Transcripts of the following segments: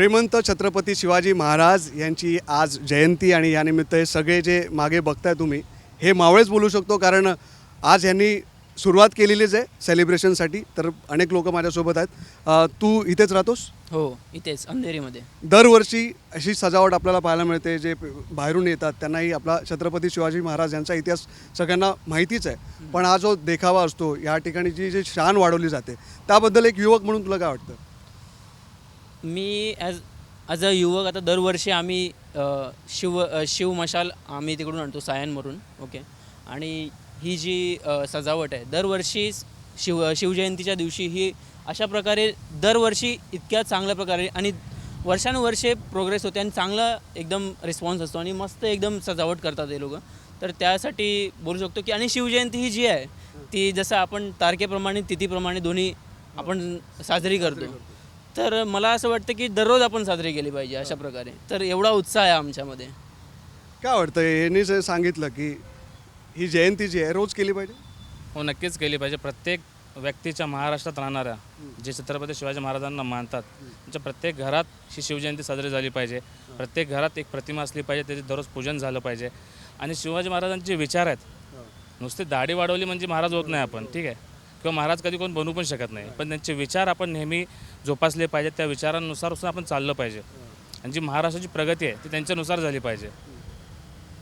श्रीमंत छत्रपती शिवाजी महाराज यांची आज जयंती आणि यानिमित्त हे सगळे जे मागे बघताय तुम्ही हे मावळेच बोलू शकतो कारण आज यांनी सुरुवात केलेलीच आहे सेलिब्रेशनसाठी तर अनेक लोक माझ्यासोबत आहेत. तू इथेच राहतोस? हो इथेच अंधेरीमध्ये. दरवर्षी अशी सजावट आपल्याला पाहायला मिळते जे बाहेरून येतात त्यांनाही आपला छत्रपती शिवाजी महाराज यांचा इतिहास सगळ्यांना माहितीच आहे. पण हा जो देखावा असतो या ठिकाणी जी जी शान वाढवली जाते त्याबद्दल एक युवक म्हणून तुला काय वाटतं? मी ॲज ॲज अ युवक आता दरवर्षी आम्ही शिव शिव मशाल आम्ही तिकडून आणतो सायनवरून ओके आणि ही जी सजावट आहे दरवर्षी शिव शिवजयंतीच्या दिवशी ही अशा प्रकारे दरवर्षी इतक्या चांगल्या प्रकारे आणि वर्षानुवर्षे प्रोग्रेस होते आणि चांगला एकदम रिस्पॉन्स असतो आणि मस्त एकदम सजावट करतात हे लोक. तर त्यासाठी बोलू शकतो की आणि शिवजयंती ही जी आहे ती जसं आपण तारखेप्रमाणे तिथीप्रमाणे दोन्ही आपण साजरी करतो. तर मला असं वाटतं की दररोज आपण साजरी केली पाहिजे अशा प्रकारे. तर एवढा उत्साह आहे आमच्यामध्ये. काय वाटतं यांनी जे सांगितलं की ही जयंती जी आहे रोज केली पाहिजे? हो नक्कीच केली पाहिजे. प्रत्येक व्यक्तीच्या महाराष्ट्रात राहणाऱ्या जे छत्रपती शिवाजी महाराजांना मानतात त्यांच्या प्रत्येक घरात ही शिवजयंती साजरी झाली पाहिजे. प्रत्येक घरात एक प्रतिमा असली पाहिजे त्याचे दररोज पूजन झालं पाहिजे. आणि शिवाजी महाराजांचे विचार आहेत नुसती दाढी वाढवली म्हणजे महाराज होत नाही आपण ठीक आहे? किंवा महाराज कधी कोण बनू पण शकत नाही. पण त्यांचे विचार आपण नेहमी जोपासले पाहिजेत. त्या विचारांनुसार सुद्धा आपण चाललं पाहिजे. आणि जी महाराष्ट्राची प्रगती आहे ती त्यांच्यानुसार झाली पाहिजे.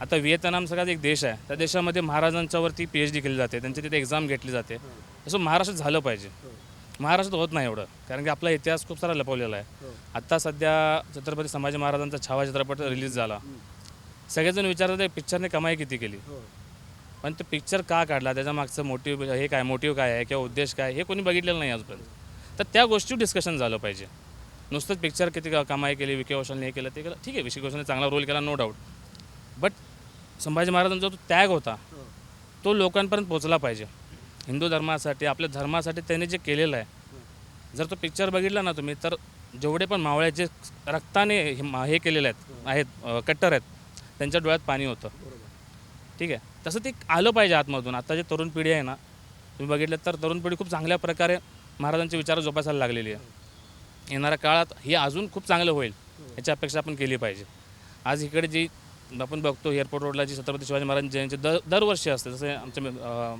आता व्हिएतनाम सगळ्यात एक देश आहे. त्या देशामध्ये महाराजांच्यावरती पी एच डी केली जाते. त्यांची तिथे एक्झाम घेतली जाते. असं महाराष्ट्रात झालं पाहिजे. महाराष्ट्रात होत नाही एवढं. कारण की आपला इतिहास खूप सारा लपवलेला आहे. आत्ता सध्या छत्रपती संभाजी महाराजांचा छावा चित्रपट रिलीज झाला. सगळेजण विचारतात पिक्चरने कमाई किती केली? पण ते पिक्चर का काढला? त्याच्या मागचं मोटिव्ह हे काय? मोटिव्ह काय आहे? किंवा उद्देश काय हे कोणी बघितलेलं नाही आजपर्यंत. तर त्या गोष्टी डिस्कशन झालं पाहिजे. नुसतंच पिक्चर किती क- कमाई केली विके कौशलने हे केलं ते केलं. ठीक आहे विकी कौशलने चांगला रोल केला नो डाऊट बट संभाजी महाराजांचा जो त्याग होता तो लोकांपर्यंत पोचला पाहिजे. हिंदू धर्मासाठी आपल्या धर्मासाठी त्यांनी जे केलेलं आहे जर तो पिक्चर बघितला ना तुम्ही तर जेवढे पण मावळे जे रक्ताने हे मा- हे केलेले आहेत आहेत कट्टर आहेत त्यांच्या डोळ्यात पाणी होतं. ठीक आहे? तसं ते आलं पाहिजे आतमधून. आता जे तरुण पिढी आहे ना तुम्ही बघितलं तर तरुण पिढी खूप चांगल्या प्रकारे महाराजांचे विचार जोपासायला लागलेली आहे. येणाऱ्या काळात हे अजून खूप चांगलं होईल याची अपेक्षा आपण केली पाहिजे. आज इकडे जी आपण बघतो एअरपोर्ट रोडला जी छत्रपती शिवाजी महाराज जयंती दर दरवर्षी असते जसं आमच्या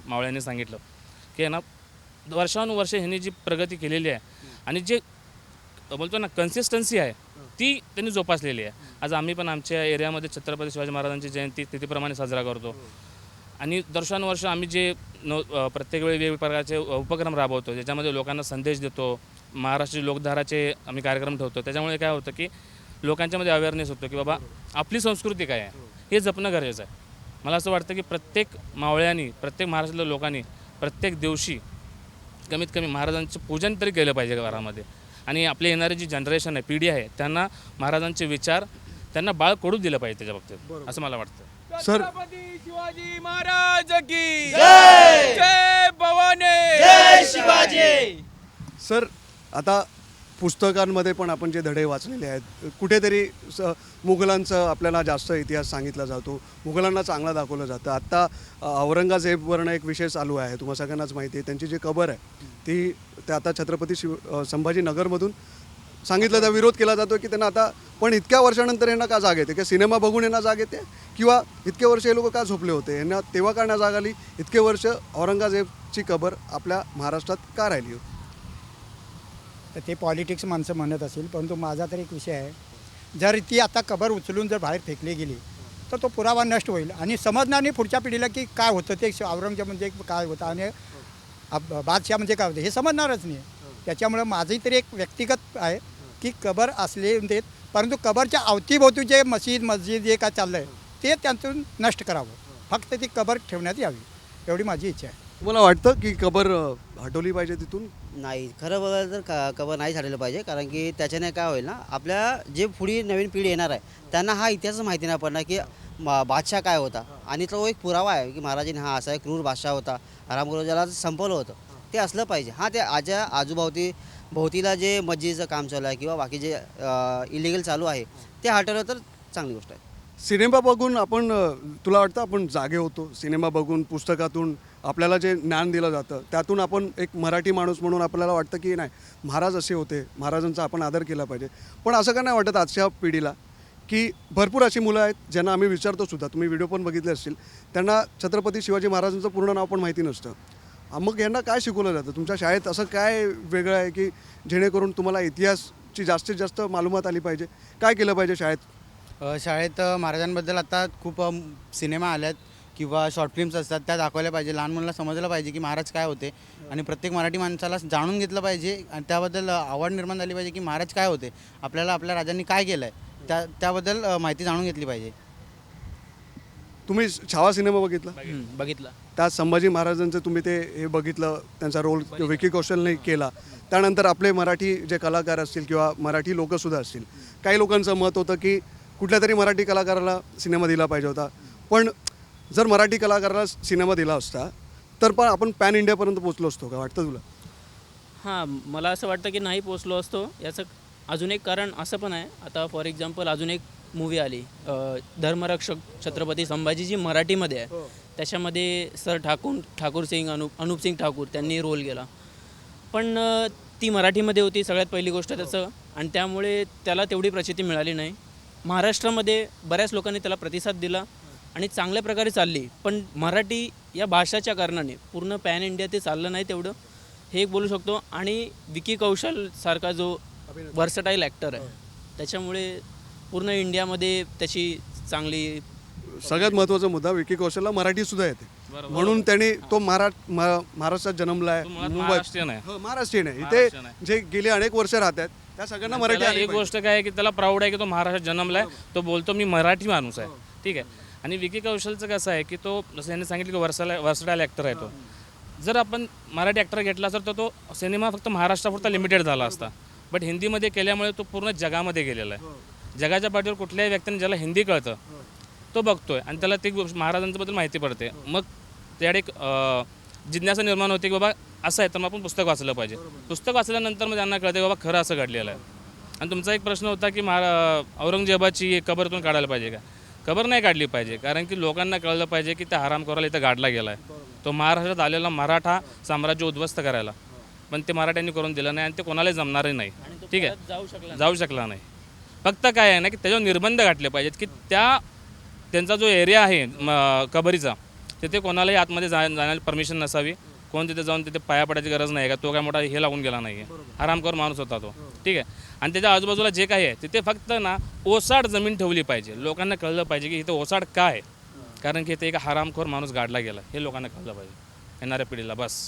मावळ्यांनी सांगितलं की आहे ना वर्षानुवर्षे ह्यांनी जी प्रगती केलेली आहे आणि जे बोलतो ना कन्सिस्टन्सी आहे ती त्यांनी जोपासलेली आहे. आज आम्ही पण आमच्या एरियामध्ये छत्रपती शिवाजी महाराजांची जयंती तिथीप्रमाणे साजरा करतो. आणि वर्षानुवर्ष आम्ही जे न प्रत्येक वेळी वेगवेगळ्या प्रकारचे उपक्रम राबवतो ज्याच्यामध्ये लोकांना संदेश देतो महाराष्ट्रीय लोकधाराचे आम्ही कार्यक्रम ठेवतो. त्याच्यामुळे काय होतं की लोकांच्यामध्ये अवेअरनेस होतो की बाबा आपली संस्कृती काय आहे? हे जपणं गरजेचं आहे. मला असं वाटतं की प्रत्येक मावळ्यांनी प्रत्येक महाराष्ट्रातल्या लोकांनी प्रत्येक दिवशी कमीत कमी महाराजांचं पूजन तरी केलं पाहिजे घरामध्ये. आणि आपली येणारी जी जनरेशन आहे पिढी आहे त्यांना महाराजांचे विचार त्यांना बाळ कडू दिलं पाहिजे त्याच्या बाबतीत असं मला वाटतं. सर छत्रपती शिवाजी महाराज की जय! जय भवानी! जय शिवाजी! सर आता पुस्तकांमध्ये पण आपण जे धडे वाचलेले आहेत कुठेतरी स मुघलांचं आपल्याला जास्त इतिहास सांगितला जातो. मुघलांना चांगला दाखवलं जातं. आत्ता औरंगजेबवरनं एक विषय चालू आहे तुम्हाला सगळ्यांनाच माहिती आहे. त्यांची जी कबर आहे ती ते आता छत्रपती शिव संभाजीनगरमधून सांगितलं त्या विरोध केला जातो की त्यांना आता पण इतक्या वर्षानंतर यांना का जाग येते? किंवा सिनेमा बघून यांना जाग येते? किंवा इतके वर्ष हे लोक का झोपले होते? यांना तेव्हा का ना जाग आली? इतके वर्ष औरंगजेबची कबर आपल्या महाराष्ट्रात का राहिली तर ते पॉलिटिक्स माणसं म्हणत असेल परंतु माझा तर एक विषय आहे. जर ती आता कबर उचलून जर बाहेर फेकली गेली तर तो पुरावा नष्ट होईल. आणि समजणार नाही पुढच्या पिढीला की काय होतं ते औरंगजेब म्हणजे काय होतं आणि बादशाह म्हणजे काय होतं हे समजणारच नाही. त्याच्यामुळं माझी तरी एक व्यक्तिगत आहे की कबर असले देत परंतु कबरच्या अवतीभोवती जे मशीद मस्जिद जे काय चाललं आहे ते त्यातून नष्ट करावं. फक्त ती कबर ठेवण्यात यावी एवढी माझी इच्छा आहे. तुम्हाला वाटतं की कबर हटवली पाहिजे तिथून? नाही खरं बघायला तर क कवर नाही झालेलं पाहिजे कारण की त्याच्याने काय होईल ना आपल्या जे पुढे नवीन पिढी येणार आहे त्यांना हा इतिहास माहिती नाही पडणार की म- बादशाह काय होता. आणि तो एक पुरावा आहे की महाराजांनी हा असा एक क्रूर बादशाह होता रामगुरुजाला संपवलं होतं. ते असलं पाहिजे. हां ते आजच्या आजूबावती भोवतीला जे मस्जिदचं काम चालू आहे किंवा बाकी जे इलिगल चालू आहे ते हटवलं तर चांगली गोष्ट आहे. सिनेमा बघून आपण तुला वाटतं आपण जागे होतो? सिनेमा बघून पुस्तकातून आपल्याला जे ज्ञान दिलं जातं त्यातून आपण एक मराठी माणूस म्हणून आपल्याला वाटतं की नाही महाराज असे होते महाराजांचा आपण आदर केला पाहिजे. पण असं का नाही वाटत आजच्या पिढीला की भरपूर अशी मुलं आहेत ज्यांना आम्ही विचारतो सुद्धा तुम्ही व्हिडिओ पण बघितले असतील त्यांना छत्रपती शिवाजी महाराजांचं पूर्ण नाव पण माहिती नसतं. मग यांना काय शिकवलं जातं? तुमच्या शाळेत असं काय वेगळं आहे की जेणेकरून तुम्हाला इतिहासची जास्तीत जास्त मालूमात आली पाहिजे? काय केलं पाहिजे शाळेत? शाळेत महाराजांबद्दल आता खूप सिनेमा आल्यात किंवा शॉर्ट फिल्म्स असतात त्या दाखवल्या पाहिजे. लहान मुलांना समजलं पाहिजे की महाराज काय होते. आणि प्रत्येक मराठी माणसाला जाणून घेतलं पाहिजे आणि त्याबद्दल आवड निर्माण झाली पाहिजे की महाराज काय होते. आपल्याला आपल्या राजांनी काय केलं आहे त्या त्याबद्दल माहिती जाणून घेतली पाहिजे. तुम्ही छावा सिनेमा बघितला? बघितलं. त्यात संभाजी महाराजांचं तुम्ही ते हे बघितलं त्यांचा रोल विकी कौशलने केला. त्यानंतर आपले मराठी जे कलाकार असतील किंवा मराठी लोकंसुद्धा असतील काही लोकांचं मत होतं की कुठल्या तरी मराठी कलाकाराला सिनेमा दिला पाहिजे होता. पण जर मराठी कलाकाराला सिनेमा दिला असता तर पण आपण पॅन इंडियापर्यंत पोचलो असतो का? वाटतं तुला? हां मला असं वाटतं की नाही पोचलो असतो. याचं अजून एक कारण असं पण आहे. आता फॉर एक्झाम्पल अजून एक मूवी आली. धर्मरक्षक छत्रपती संभाजी जी मराठीमध्ये आहे. त्याच्यामध्ये सर ठाकूर ठाकूर सिंग अनुप अनुप सिंग ठाकूर त्यांनी रोल केला. पण ती मराठीमध्ये होती सगळ्यात पहिली गोष्ट त्याचं. आणि त्यामुळे त्याला तेवढी प्रचिती मिळाली नाही. महाराष्ट्रामध्ये बऱ्याच लोकांनी त्याला प्रतिसाद दिला आणि चांगल्या प्रकारे चालली. पण मराठी या भाषाच्या कारणाने पूर्ण पॅन इंडिया ते चाललं नाही तेवढं हे एक बोलू शकतो. आणि विकी कौशल सारखा जो वर्सटाईल ॲक्टर आहे त्याच्यामुळे पूर्ण इंडियामध्ये त्याची चांगली सगळ्यात महत्त्वाचा मुद्दा विकी कौशलला मराठी सुद्धा येते. म्हणून त्यांनी तो महारा महा- महाराष्ट्रात जन्मला आहे महाराष्ट्रीयन आहे. हो, महाराष्ट्रीयन आहे. इथे जे गेले अनेक वर्ष राहतात त्या सगळ्यांना मराठी त्याला आली एक गोष्ट काय आहे की त्याला प्राऊड आहे की तो महाराष्ट्रात जन्मलाय तो बोलतो मी मराठी माणूस आहे. ठीक आहे? आणि विकी कौशलचं कसं आहे की तो जसं यांनी सांगितलं की वर्साला वर्सटाईल ॲक्टर आहे तो. जर आपण मराठी ॲक्टर घेतला असता तर तो सिनेमा फक्त महाराष्ट्रापुरता लिमिटेड झाला असता. बट हिंदीमध्ये केल्यामुळे तो पूर्ण जगामध्ये गेलेला आहे. जगाच्या पाठीवर कुठल्याही व्यक्तीने ज्याला हिंदी कळतं तो बघतोय आणि त्याला ती गोष्ट महाराजांच्याबद्दल माहिती पडते. मग त्याकडे एक अं, जिज्ञासा निर्माण होते की बाबा असं आहे तर मग आपण पुस्तक वाचलं पाहिजे. पुस्तक वाचल्यानंतर मग त्यांना कळते की बाबा खरं असं घडलेलं आहे. आणि तुमचा एक प्रश्न होता की महारा औरंगजेबाची कबरतून काढायला पाहिजे का? कबर नाही काढली पाहिजे कारण की लोकांना कळलं पाहिजे की त्या हरामखोराला इथं गाडला गेला आहे तो महाराष्ट्रात आलेला मराठा साम्राज्य उद्ध्वस्त करायला. पण ते मराठ्यांनी करून दिलं नाही आणि ते कोणालाही जमणारही नाही. ठीक आहे? जाऊ शकला जाऊ शकला नाही. फक्त काय आहे ना की त्याच्यावर निर्बंध घातले पाहिजेत की त्या त्यांचा जो एरिया आहे कबरीचा तिथे कोणालाही आतमध्ये जा जाण्याची परमिशन नसावी. कोण तिथे जाऊन तिथे पाया पडायची गरज नाही का? तो काय मोठा हे लागून गेला नाही आहे. आरामकर माणूस होता तो. ठीक आहे? आणि त्याच्या आजूबाजूला जे काही आहे तिथे फक्त ना ओसाड जमीन ठेवली पाहिजे. लोकांना कळलं पाहिजे की इथे ओसाड काय आहे? कारण की इथे एक हरामखोर माणूस गाडला गेला. हे लोकांना कळलं पाहिजे. येणाऱ्या पिढीला बस.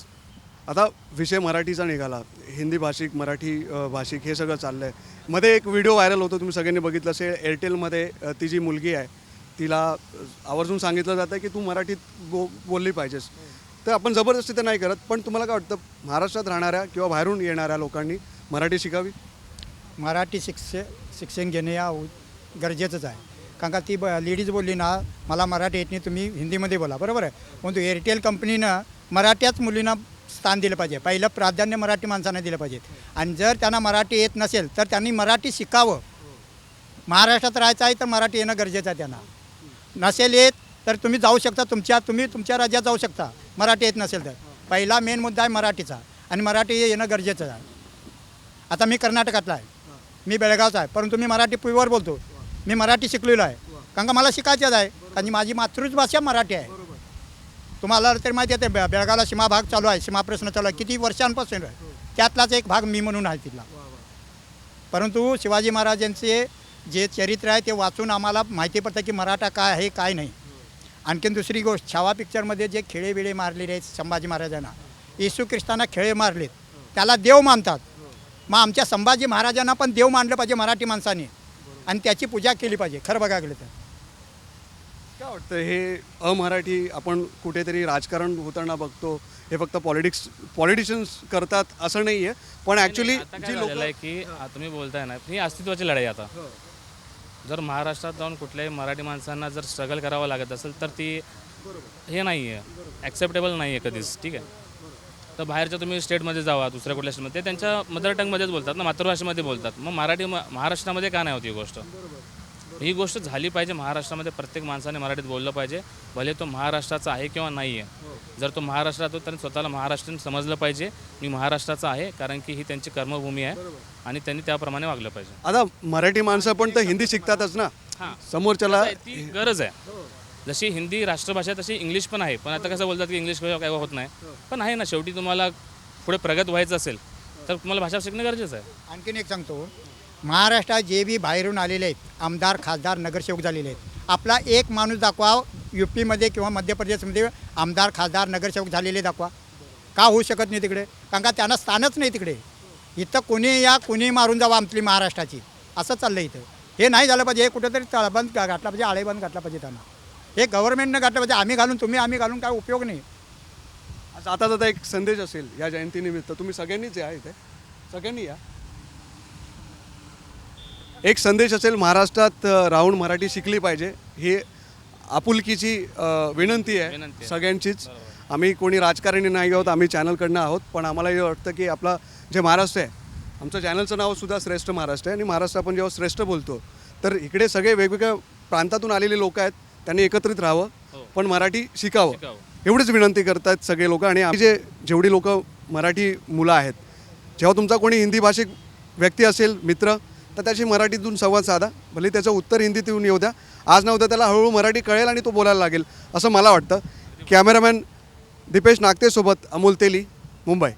आता विषय मराठीचा निघाला. हिंदी भाषिक मराठी भाषिक हे सगळं चाललं आहे मध्ये एक व्हिडिओ व्हायरल होतो तुम्ही सगळ्यांनी बघितलं असेल. एअरटेलमध्ये ती जी मुलगी आहे तिला आवर्जून सांगितलं जातं की तू मराठीत बो बोलली पाहिजेस. तर आपण जबरदस्ती तर नाही करत पण तुम्हाला काय वाटतं महाराष्ट्रात राहणाऱ्या किंवा बाहेरून येणाऱ्या लोकांनी मराठी शिकावी? मराठी शिक्ष शिक्षण घेणे या गरजेचंच आहे. कारण का ती ब लेडीज बोलली ना मला मराठी येत नाही तुम्ही हिंदीमध्ये बोला. बरोबर आहे. परंतु एअरटेल कंपनीनं मराठ्याच मुलींना स्थान दिलं पाहिजे. पहिलं प्राधान्य मराठी माणसांना दिलं पाहिजे. आणि जर त्यांना मराठी येत नसेल तर त्यांनी मराठी शिकावं. महाराष्ट्रात राहायचं आहे तर मराठी येणं गरजेचं आहे त्यांना. नसेल येत तर तुम्ही जाऊ शकता तुमच्या तुम्ही तुमच्या राज्यात जाऊ शकता. मराठी येत नसेल तर. पहिला मेन मुद्दा आहे मराठीचा. आणि मराठी येणं गरजेचं आहे. आता मी कर्नाटकातला आहे. मी बेळगावचा आहे. परंतु मी मराठी प्युअर बोलतो. मी मराठी शिकलेलो आहे. कारण का मला शिकायचंच आहे. कारण माझी मातृच भाषा मराठी आहे. तुम्हाला तरी माहिती आहे ते बे बेळगावला सीमा भाग चालू आहे. सीमा प्रश्न चालू आहे. किती वर्षांपासून आहे. त्यातलाच एक भाग मी म्हणून आहे तिथला. परंतु शिवाजी महाराजांचे जे चरित्र आहे ते वाचून आम्हाला माहिती पडतं की मराठा काय आहे काय नाही. आणखीन दुसरी गोष्ट छावा पिक्चरमध्ये जे खेळे बिळे मारलेले आहेत संभाजी महाराजांना येशू ख्रिस्तांना खेळे मारलेत. त्याला देव मानतात. मग आमच्या संभाजी महाराजांना पण देव मानलं पाहिजे मराठी माणसाने. आणि त्याची पूजा केली पाहिजे. खरं बघा गेलं तर. काय वाटतं हे अमराठी आपण कुठेतरी राजकारण होताना बघतो हे फक्त पॉलिटिक्स पॉलिटिशियन्स करतात असं नाही आहे पण ॲक्च्युली जी लोक की तुम्ही बोलताय ना ही अस्तित्वाची लढाई आता. जर महाराष्ट्रात जाऊन कुठल्याही मराठी माणसांना जर स्ट्रगल करावं लागत असेल तर ती हे नाही आहे. ॲक्सेप्टेबल नाही आहे कधीच. ठीक आहे? तर बाहेरच्या तुम्ही स्टेटमध्ये जावा दुसऱ्या कुठल्या स्टेटमध्ये ते त्यांच्या मदर टंगमध्येच बोलतात ना मातृभाषेमध्ये बोलतात. मग मराठी महाराष्ट्रामध्ये का नाही होती ही गोष्ट? ही गोष्ट झाली पाहिजे महाराष्ट्रामध्ये प्रत्येक माणसाने मराठीत बोललं पाहिजे. भले तो महाराष्ट्राचा आहे किंवा नाही आहे. जर तो महाराष्ट्रात होता तर स्वतःला महाराष्ट्रीयन समजलं पाहिजे. मी महाराष्ट्राचा आहे कारण की ही त्यांची कर्मभूमी आहे आणि त्यांनी त्याप्रमाणे वागलं पाहिजे. आता मराठी माणसं पण तर हिंदी शिकतातच ना? हां. समोरच्याला ती गरज आहे. जशी हिंदी राष्ट्रभाषा आहे, तशी इंग्लिश पण आहे. पण आता कसं बोलतात की इंग्लिश काय होत नाही. पण आहे ना शेवटी तुम्हाला पुढे प्रगत व्हायचं असेल तर तुम्हाला भाषा शिकणं गरजेचं आहे. आणखीन एक सांगतो. महाराष्ट्रात जे बी बाहेरून आलेले आहेत आमदार खासदार नगरसेवक झालेले आहेत. आपला एक माणूस दाखवा यू पीमध्ये किंवा मध्य प्रदेशमध्ये आमदार खासदार नगरसेवक झालेले दाखवा. का होऊ शकत नाही तिकडे? कारण का त्यांना स्थानच नाही तिकडे. इथं कोणी या कोणी मारून जावं आमची महाराष्ट्राची. असं चाललं इथं. हे नाही झालं पाहिजे हे कुठेतरी तळबंद घातला पाहिजे आळेबंद घातला पाहिजे त्यांना. हे गव्हर्नमेंटनं घातलं पाहिजे आम्ही घालून तुम्ही आम्ही घालून काय उपयोग नाही. आज आता जाता एक संदेश असेल या जयंतीनिमित्त. तुम्ही सगळ्यांनीच या इथे. सगळ्यांनी या. एक संदेश असेल महाराष्ट्रात राहून मराठी शिकली पाहिजे ही आपुलकीची विनंती आहे. सगळ्यांचीच आम्ही कोणी राजकारणी नाही आहोत आम्ही चॅनलकडनं आहोत पण आम्हाला हे वाटतं की आपला जे महाराष्ट्र आहे आमचं चॅनलचं नाव सुद्धा श्रेष्ठ महाराष्ट्र आहे आणि महाराष्ट्र आपण जेव्हा श्रेष्ठ बोलतो तर इकडे सगळे वेगवेगळ्या प्रांतातून आलेले लोक आहेत त्यांनी एकत्रित राहावं पण मराठी शिकावं शिकावं. एवढीच विनंती करतात सगळे लोक आणि आम्ही जे जेवढी लोक मराठी मुलं आहेत जेव्हा तुमचा कोणी हिंदी भाषिक व्यक्ती असेल मित्र तर त्याशी मराठीतून संवाद साधा. भले त्याचं उत्तर हिंदीत येऊन येऊ द्या. आज नव्हतं त्याला हळूहळू मराठी कळेल आणि तो बोलायला लागेल असं मला वाटतं. कॅमेरामॅन दीपेश नागतेसोबत अमोल तेली मुंबई.